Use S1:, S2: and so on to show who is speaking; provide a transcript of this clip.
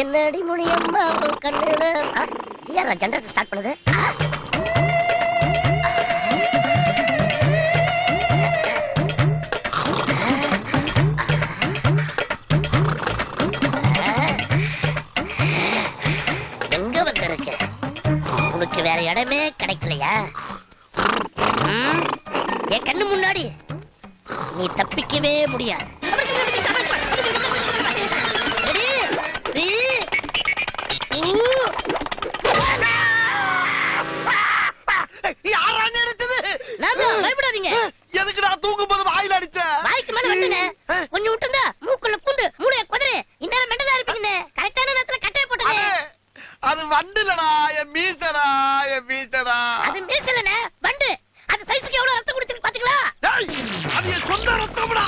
S1: என்னடி முடியம்மா உன் கண்ணுல? யாரா ஜென்ரேட்டர் ஸ்டார்ட் பண்ணுது. எங்க வந்திருக்க? உனக்கு வேற இடமே கிடைக்கலையா? என் கண்ணு முன்னாடி. நீ தப்பிக்கவே முடியாது.
S2: எதுக்கு நான் தூங்கும் போது வாயில அடிச்ச?
S1: வாய்க்கு மேல வந்துனே கொஞ்சம் விட்டுங்க மூக்குள்ள கூந்து மூளைய குதிரை இந்நேரம் மெண்டதா இருப்பீங்க கரெக்டான நேரத்துல கட்டைய போட்டீங்க
S2: அது வண்டுலடா என் மீசடா என் மீசடா.
S1: அது மீசலனே அது சைஸ்க்கு எவ்வளவு ரத்தம் குடிச்சிருக்கு பாத்தீங்களா?
S2: அது சொந்த ரத்தம்டா.